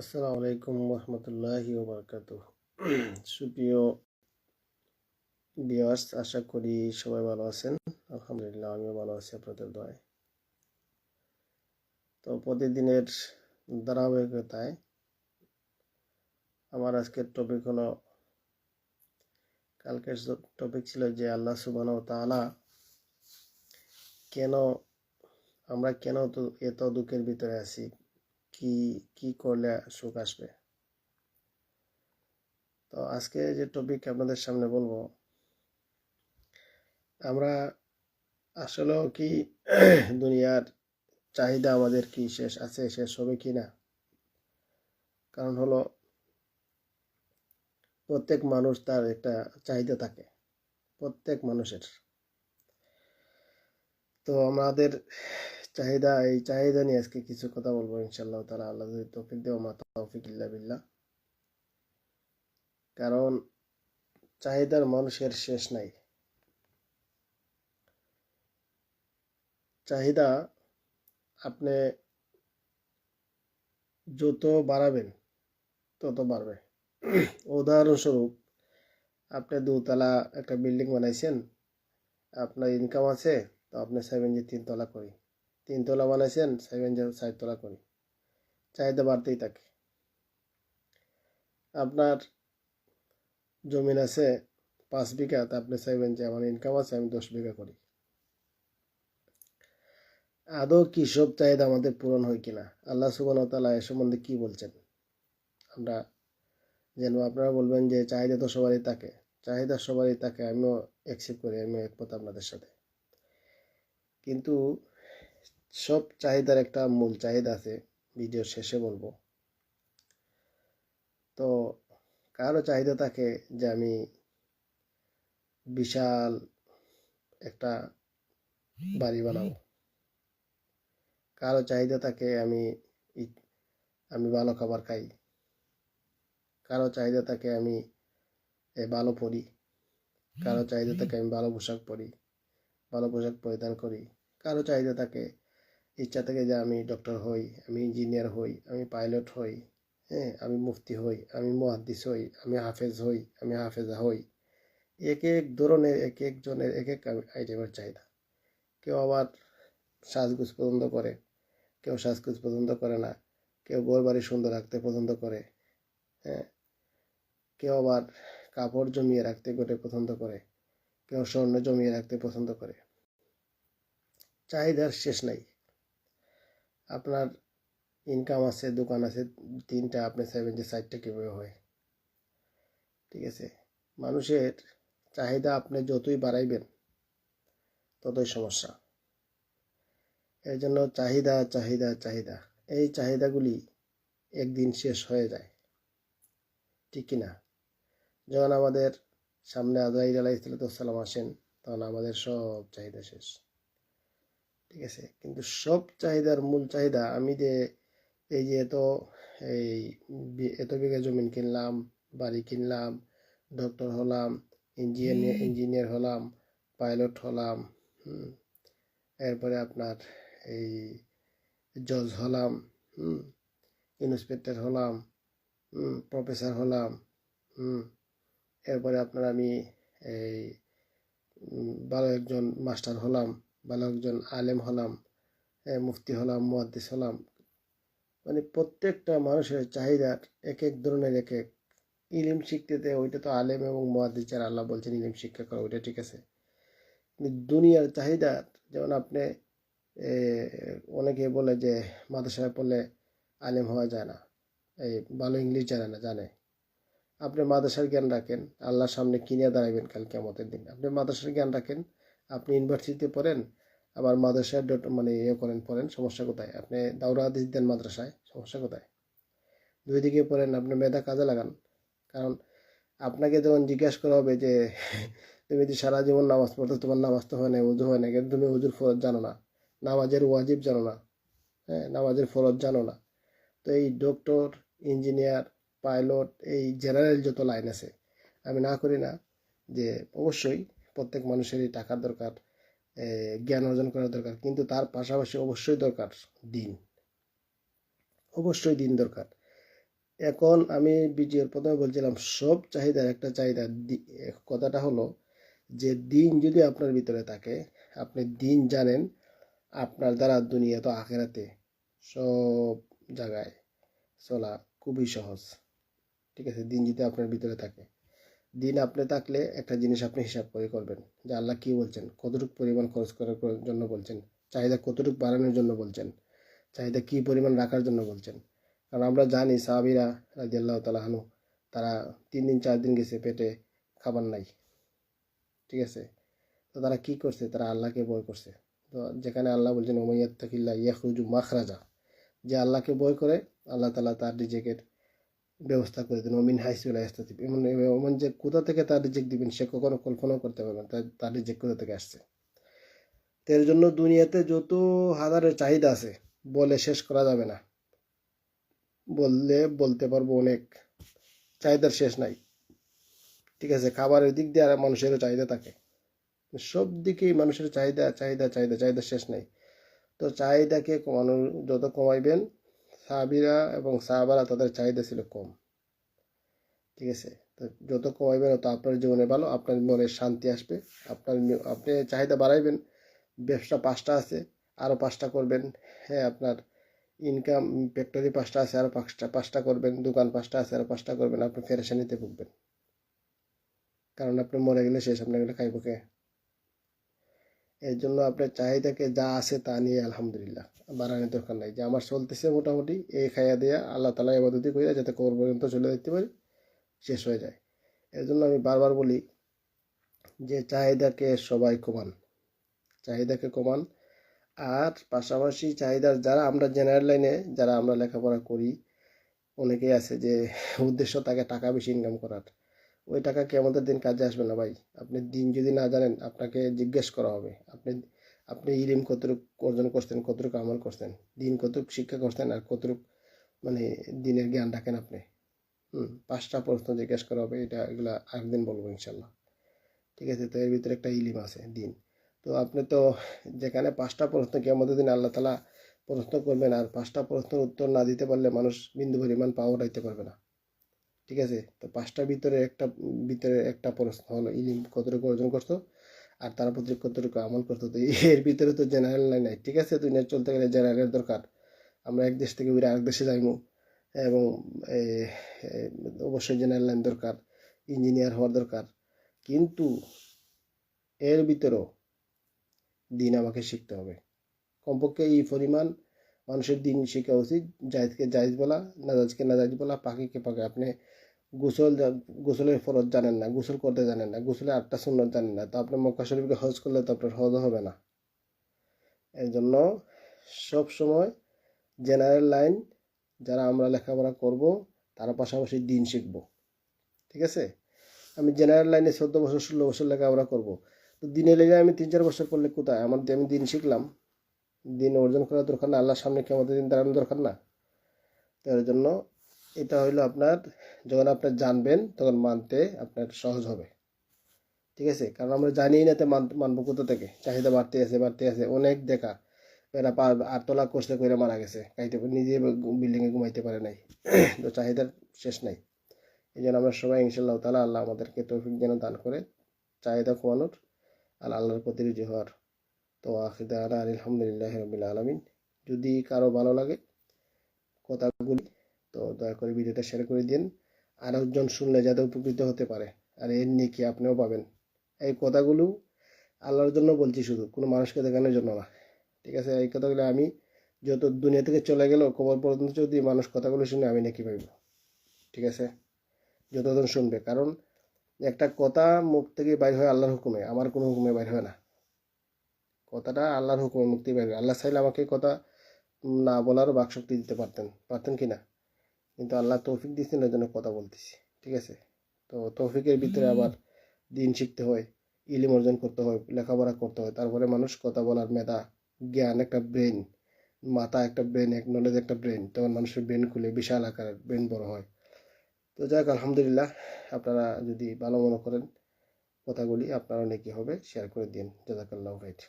আসসালামু আলাইকুম রহমতুল্লাহি ওবরকাত সুপ্রিয় ভিউয়ার্স আশা করি সবাই ভালো আছেন। আলহামদুলিল্লাহ, আমিও ভালো আছি আপনাদের দয় তো প্রতিদিনের ধারাবাহিকতায় আমার আজকের টপিক হলো, কালকের টপিক ছিল যে আল্লাহ সুবান তাআলা কেন, আমরা কেন তো এত দুঃখের ভিতরে আছি? কি কি করলে সুখ আসবে? তো আজকে যে টপিক আপনাদের সামনে বলব, আমরা আসলেও কি দুনিয়ার চাহিদা আমাদের কি শেষ আছে, শেষ হবে কি না? কারণ হলো, প্রত্যেক মানুষ তার একটা চাহিদা থাকে, প্রত্যেক মানুষের। তো আমাদের চাহিদা, এই চাহিদা নিয়ে আজকে কিছু কথা বলব ইনশাল্লাহ তারা আল্লাহ তৌফিক দেওয়া মাতা তৌফিক ইল্লা কারণ চাহিদার মানুষের শেষ নাই। চাহিদা আপনি যত বাড়াবেন, তত বাড়বে। উদাহরণস্বরূপ, আপনি দুতলা একটা বিল্ডিং বানাইছেন, আপনার ইনকাম আছে, তো আপনি চাইবেন যে তিনতলা করি। তিনতলা বানাইছেন চাইবেন যে চারতলা করি। চাহিদা বাড়তেই থাকে। আপনার জমিন আছে পাঁচ বিঘা, তা আপনি চাইবেন যে আমার ইনকাম আছে, আমি দশ বিঘা করি। আদৌ কি সব চাহিদা আমাদের পূরণ হয় কিনা? আল্লাহ সুবান তালা এ সম্বন্ধে কি বলছেন? আমরা যেন আপনারা বলবেন যে চাহিদা তো সবারই থাকে। চাহিদা সবারই থাকে, আমিও অ্যাকসেপ্ট করি, আমিও একমত আপনাদের সাথে। কিন্তু সব চাহিদার একটা মূল চাহিদা আছে ভিডিও শেষে বলব। তো কারও চাহিদা থাকে যে আমি বিশাল একটা বাড়ি বানাবো। কারও চাহিদা থাকে আমি আমি ভালো খাবার খাই। কারও চাহিদা থাকে আমি ভালো পড়ি। কারও চাহিদা থাকে আমি ভালো পোশাক পরি। ভালো পোশাক পরিধান করি। কারও চাহিদা থাকে ইচ্ছা থেকে যে আমি ডক্টর হই, আমি ইঞ্জিনিয়ার হই, আমি পাইলট হই হ্যাঁ আমি মুফতি হই, আমি মহাদ্দিস হই, আমি হাফেজ হই, আমি হাফেজা হই। এক এক ধরনের, এক একজনের এক এক আইটেমের চাহিদা। কেউ আবার সাজগুজ পছন্দ করে, কেউ সাজগুজ পছন্দ করে না, কেউ ঘর বাড়ি সুন্দর রাখতে পছন্দ করে হ্যাঁ কেউ আবার কাপড় জমিয়ে রাখতে করে পছন্দ করে, কেউ স্বর্ণ জমিয়ে রাখতে পছন্দ করে। চাহিদার শেষ নাই। আপনার ইনকাম আছে, দোকান আছে, তিনটা আপনি চাইবেন যে চারটা কীভাবে হয়? ঠিক আছে? মানুষের চাহিদা আপনি যতই বাড়াইবেন, ততই সমস্যা। এর জন্য চাহিদা চাহিদা চাহিদা, এই চাহিদাগুলি একদিন শেষ হয়ে যায়। ঠিক কিনা? যখন আমাদের সামনে আজরাইল আলাইসালাম আসেন, তখন আমাদের সব চাহিদা শেষ। ঠিক আছে? কিন্তু সব চাহিদার মূল চাহিদা আমি যে এই যে এত এই এত বিঘা জমিন কিনলাম বাড়ি কিনলাম ডক্টর হলাম ইঞ্জিনিয়ার ইঞ্জিনিয়ার হলাম পাইলট হলাম এরপরে আপনার এই জজ হলাম ইন্সপেক্টর হলাম প্রফেসর হলাম এরপরে আপনার আমি এই ভালো একজন মাস্টার হলাম ভালো একজন আলেম হলাম মুফতি হলাম, মুহাদ্দিস হলাম। মানে প্রত্যেকটা মানুষের চাহিদার এক এক ধরনের এক এক। ইলিম শিখতে ওইটা তো আলেম এবং মুহাদ্দিস যারা আল্লাহ বলছেন ইলিম শিক্ষা করা, ওইটা ঠিক আছে। দুনিয়ার চাহিদার যেমন আপনি অনেকে বলে যে মাদ্রাসায় পড়লে আলেম হওয়া যায় না এই ভালো ইংলিশ জানে না, জানে। আপনি মাদ্রাসার জ্ঞান রাখেন, আল্লাহর সামনে কিনে দাঁড়াবেন কাল কেমতের দিন। আপনি মাদ্রাসার জ্ঞান রাখেন আপনি ইউনিভার্সিটিতে পড়েন, আবার মাদ্রাসায় ডট মানে ইয়ে করেন, পড়েন, সমস্যা কোথায়? আপনি দাউরা হাদিস দেন মাদ্রাসায়, সমস্যা কোথায়? দুই দিকে পড়েন, আপনি মেধা কাজে লাগান। কারণ আপনাকে যখন জিজ্ঞাসা করা হবে যে, তুমি যদি সারা জীবন নামাজ পড়তো, তোমার নামাজ তো হয় না উজু হয় না কিন্তু তুমি উজুর ফরজ জানো না। নামাজের ওয়াজিব জানো না। হ্যাঁ নামাজের ফরজ জানো না। তো এই ডক্টর ইঞ্জিনিয়ার পাইলট এই জেনারেল যত লাইন আছে, আমি না করি না যে, অবশ্যই প্রত্যেক মানুষেরই টাকার দরকার জ্ঞান অর্জন করা দরকার, কিন্তু তার পাশাপাশি অবশ্যই দরকার দিন। অবশ্যই দিন দরকার। এখন আমি বিজয়ের প্রথমে বলছিলাম, সব চাহিদার একটা চাহিদা কথাটা হলো যে দিন যদি আপনার ভিতরে থাকে, আপনি দিন জানেন আপনার দ্বারা দুনিয়া তো আখেরাতে সব জায়গায় চলা খুবই সহজ। ঠিক আছে, দিন যদি আপনার ভিতরে থাকে। দিন আপনি থাকলে একটা জিনিস আপনি হিসাব করে করবেন। যে আল্লাহ কি বলছেন? কতটুকু পরিমাণ খরচ করার জন্য বলছেন? চাহিদা কতটুকু বাড়ানোর জন্য বলছেন? চাহিদা কি পরিমাণ রাখার জন্য বলছেন? কারণ আমরা জানি সাহাবিরা রাজি আল্লাহ তালাহানু তারা তিন দিন, চার দিন গেছে পেটে খাবার নাই। ঠিক আছে? তো তারা কি করছে? তারা আল্লাহকে ভয় করছে। তো যেখানে আল্লাহ বলছেন ওমাইয়াত্তাকিল্লা ইয়াখরুজু মাখরাজা। যে আল্লাহকে ভয় করে, আল্লাহ তালা তার রিজেকের ব্যবস্থা করে দেন, অমিন হাইসুল ইস্তাতিব এমন এমন যে কোথা থেকে তার রিজেক দিবেন, সে কখনো কল্পনাও করতে পারবে না, তার তার রিজেক কোথা থেকে আসছে? এর জন্য দুনিয়াতে যত হাজারের চাহিদা আছে, বলে শেষ করা যাবে না। বললে, বলতে পারব অনেক, চাহিদার শেষ নাই। ঠিক আছে, খাবারের দিক দিয়ে আর মানুষেরও চাহিদা থাকে। সব দিকেই মানুষের চাহিদা চাহিদা চাহিদা চাহিদা শেষ নাই। তো চাহিদাকে কমানো যত কমাইবেন সাহাবিরা এবং সাহাবারা তাদের চাহিদা ছিল কম। ঠিক আছে? তো যত কমাইবেন, তত আপনার জীবনে ভালো, আপনার মনে শান্তি আসবে। আপনার আপনি চাহিদা বাড়াইবেন, ব্যবসা পাঁচটা আছে আরও পাঁচটা করবেন হ্যাঁ আপনার ইনকাম ফ্যাক্টরি পাঁচটা আছে আরও পাঁচটা পাঁচটা করবেন, দোকান পাঁচটা আছে আরও পাঁচটা করবেন, আপনি ফেরেশানিতে ভুগবেন। কারণ আপনি মরে গেলে শেষ, আপনার গেলে খাইব কে? এর জন্য আপনার চাহিদাকে যা আছে তা নিয়ে আলহামদুলিল্লাহ, বাড়ানোর দরকার নাই। যে আমার চলতেছে মোটামুটি, এই খাইয়া দেয়া আল্লাহ তালা এবাদতি করিয়া যাতে কবর পর্যন্ত চলে যেতে পারি, শেষ হয়ে যায়। এর জন্য আমি বারবার বলি যে চাহিদাকে সবাই কমান, চাহিদাকে কমান। আর পাশাপাশি চাহিদার যারা আমরা জেনারেল লাইনে যারা আমরা লেখাপড়া করি, অনেকেই আছে যে উদ্দেশ্য তাকে টাকা বেশি ইনকাম করার। ওই টাকা কি আমাদের দিন কাজে আসবে না ভাই? আপনি দিন যদি না জানেন, আপনাকে জিজ্ঞেস করা হবে। আপনি আপনি ইলিম কতটুকু অর্জন করছেন, কতটুকু আমল করছেন, দিন কতটুকু শিক্ষা করছেন আর কতটুকু মানে দিনের জ্ঞান রাখেন আপনি? হুম, পাঁচটা প্রশ্ন জিজ্ঞেস করা হবে, এটা এগুলা আরেকদিন বলব ইনশাল্লাহ। ঠিক আছে, তো এর ভিতরে একটা ইলিম আছে, দিন। তো আপনি তো যেখানে পাঁচটা প্রশ্ন কি আমাদের দিন আল্লাহ তালা প্রশ্ন করবেন আর পাঁচটা প্রশ্নের উত্তর না দিতে পারলে মানুষ বিন্দু পরিমাণ পাওয়া উঠাইতে পারবে না। ঠিক আছে? তো পাঁচটার ভিতরে একটা ভিতরে একটা প্রশ্ন হলো, ইলিম কতটুকু অর্জন করতো? আর তার প্রতি কতটুকু আমল করতো? তো এর ভিতরে তো জেনারেল লাইন নাই, ঠিক আছে? দুনিয়া চলতে গেলে জেনারেলের দরকার। আমরা এক দেশ থেকে বেরিয়ে আরেক দেশে যাইমু। এবং অবশ্যই জেনারেল লাইন দরকার ইঞ্জিনিয়ার হওয়ার দরকার। কিন্তু এর ভিতরেও দিন আমাকে শিখতে হবে। কমপক্ষে এই পরিমাণ মানুষের দিন শেখা উচিত। জায়জকে জায়জ বলা, নাজাজকে নাজাজ বলা, পাখিকে পাখি। আপনি গোসল গোসলের ফরজ জানেন না, গোসল করতে জানেন না গোসলের আটটা সুন্নত জানেন না তো আপনি মক্কা শরীফকে হজ করলে তো আপনার হজ হবে না। এই জন্য সবসময় জেনারেল লাইন যারা আমরা লেখাপড়া করব, তারা পাশাপাশি দিন শিখব। ঠিক আছে? আমি জেনারেল লাইনে চোদ্দ বছর, ষোলো বছর লেখাপড়া করব। তো দিনে লেগে আমি তিন চার বছর করলে কোথায়? আমার আমি দিন শিখলাম। দিন অর্জন করার দরকার না, আল্লাহর সামনে কি আমাদের দিন দাঁড়ানোর দরকার না। তো এর জন্য এটা হইল আপনার, যখন আপনি জানবেন, তখন মানতে আপনার সহজ হবে। ঠিক আছে? কারণ আমরা জানি না তো মান, মানবো কোথা থেকে? চাহিদা বাড়তে আছে বাড়তে আছে। অনেক দেখা। এরা আটতলা কোর্সে করে মারা গেছে। খাইতে নিজে বিল্ডিংয়ে ঘুমাইতে পারে নাই। তো চাহিদার শেষ নাই। এই জন্য আমরা সবাই ইনশাল্লাহ তালা আল্লাহ আমাদেরকে তৌফিক যেন দান করে, চাহিদা কমানোর আর আল্লাহর প্রতি রুজি হওয়ার তো আখিদানা আলহামদুলিল্লাহ রবিল আলমিন। যদি কারও ভালো লাগে, কথাগুলি তো দয়া করে ভিডিওটা শেয়ার করে দিন। আর একজন শুনলে যাতে উপকৃত হতে পারে। আর এর নিয়ে কি আপনিও পাবেন। এই কথাগুলো আল্লাহর জন্য বলছি শুধু, কোনো মানুষকে দেখানোর জন্য না। ঠিক আছে? এই কথাগুলো আমি যত দুনিয়া থেকে চলে গেলেও, কবর পর্যন্ত যদি মানুষ কথাগুলো শুনে, আমি নাকি পাইব। ঠিক আছে? যতজন শুনবে। কারণ একটা কথা মুখ থেকে বাইর হয় আল্লাহর হুকুমে, আমার কোনো হুকুমে বাইর হয় না। কথাটা আল্লাহর হুকুমে মুক্তি বাইর আল্লাহ চাইলে আমাকে কথা না বলারও বাকশক্তি দিতে পারতেন। পারতেন কি না? কিন্তু আল্লাহ তৌফিক দিচ্ছেন ওই জন্য কথা বলতেছি ঠিক আছে? তো তৌফিকের ভিতরে আবার দিন শিখতে হয় ইলিম অর্জন করতে হয় লেখাপড়া করতে হয় তারপরে মানুষ কথা বলার মেধা জ্ঞান একটা ব্রেন মাথা একটা ব্রেন এক নলেজ একটা ব্রেন তখন মানুষের ব্রেন খুলে বিশাল আকারের ব্রেন বড় হয়। তো যাক আলহামদুলিল্লাহ আপনারা যদি ভালো মনে করেন কথাগুলি আপনারা নাকি হবে শেয়ার করে দিন। জাজাকাল্লাহ ভাইট